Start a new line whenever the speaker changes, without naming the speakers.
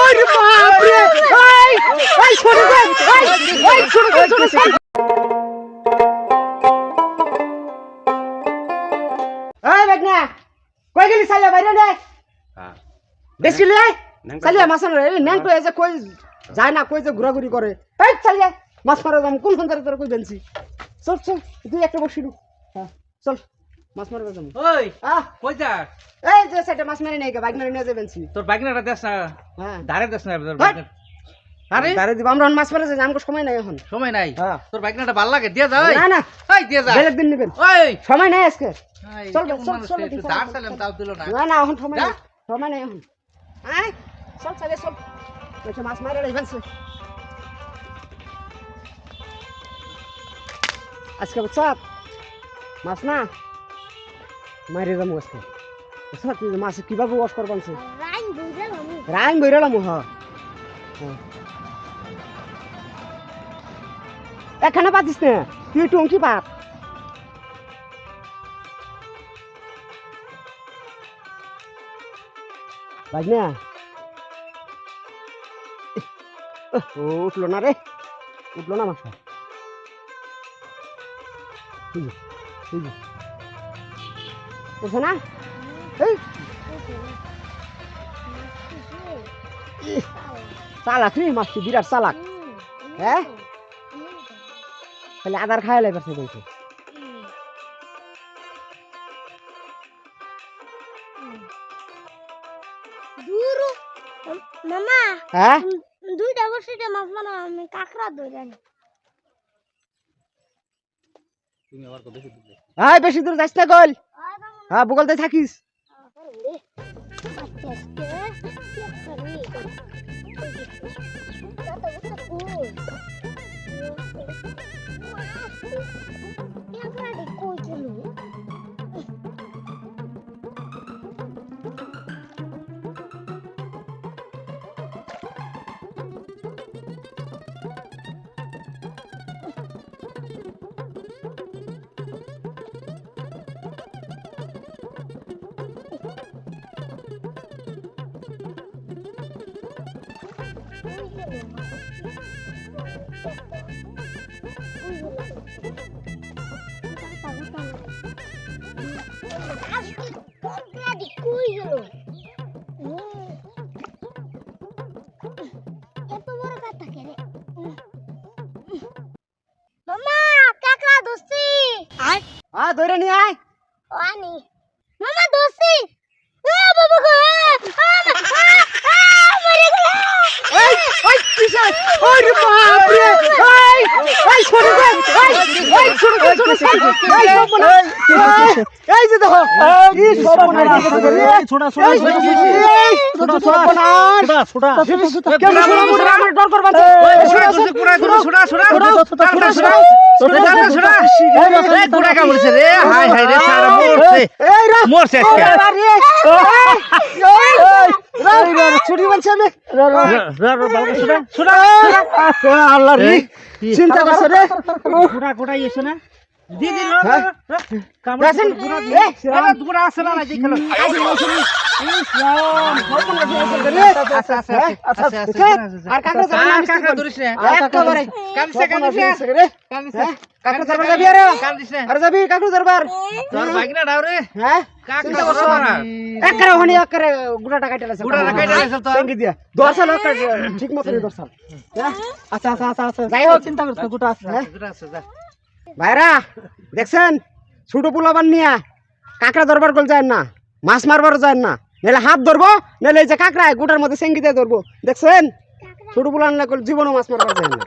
ওরে বাপ রে এই এই ছোট এই এই ছোট ছোট ছোট এই। বেগনা কই গেলি সালে বাইরে নে? বেশি লে? চালিয়ে মাছ মারে এই ন্যাংটো এসে কই যায় না কই যে ঘোরাঘুরি করে। এই চালিয়ে মাছ মারা যাম কোন সন্তারে তোর কই বেনছি? চল চল তুই একটা বসি দু হ্যাঁ চল। মাছ মারবে যাম
ওই
আহ!
কই যাস?
এই যে সেটা মাছ মারি নাই গে বাইক মারি নিয়ে যাবেন ছি
তোর বাগনাটা দেস না
হ্যাঁ।
ধারে দেস না তোর
হাট।
আরে?
দাঁড়ে দিব আমরা মাছ মারা যাই আমাকে সময় নাই এখন।
সময় নাই?
হ্যাঁ।
ভালো লাগে? দিয়ে যা ওই।
না না।
ওই দিয়ে যা।
বেলেগ দিন নেবেন।
ওই।
সময় নাই আজকে। চল, চল, চল,
রে, একটু
চল,
ধার
চল,
চাইলাম,
চল।
তাও দিল না।
না না এখন সময় নাই। সময় নাই এখন। আয় চল চলে চল। মাছ মারে রাখবেন আজকে বুঝছাত মাছ না? মারি যাব আজকে মাছ কীভাবে ওয়াশ করবান সে
রাইন
বইরালাম হ এখানে পাতিস না? তুই টুঙ্কি পাত? বাজ না উঠল না রে উঠল না মাথা উঠছে না? চালাক রে মাছটি বিরাট চালাক। হ্যাঁ? খালি আদার খাই লাইবার সে
মামা
হ্যাঁ?
দুইটা বসে মাছ মানে আমি কাঁকড়া ধরে আনি।
তুমি আবার বেশি
হ্যাঁ দূর যাইস না গোল। হ্যাঁ বগলতে থাকিস।
এত বড় কথা কেন মামা কাকড়া দোস্তি আর
হ্যাঁ ধরে নিয়ে আয়
আনি মামা দোস্তি এ বাবা গো মরে গেল
এই এই কিসে ওরে বাপ রে এই যে দেখো
ছোটা
ছোট ছোট
ছোটা ছোটা মরছে মরছে
ছুটি বলছে আমি। চিন্তা করছ রে।
গোটা কুড়া এসে না? দিদি
হ্যাঁ?
আছে আচ্ছা আচ্ছা আচ্ছা আচ্ছা
হ্যাঁ? হ্যাঁ ঠিক মতো দর্শন আচ্ছা আচ্ছা আচ্ছা আচ্ছা যাই হোক চিন্তা করছ গুটা আছে হ্যাঁ
যা, যা।
ভাইরা দেখছেন? ছোট পোলাবার নিয়া কাঁকড়া ধরবার গল যায় না মাছ মারবার যায় না। নাহলে হাত ধরবো নাহলে এই যে কাঁকড়া গোটার মধ্যে সেঙ্গিতে ধরবো। দেখছেন? ছোট পোলান না জীবনও মাছ মারবার যায় না।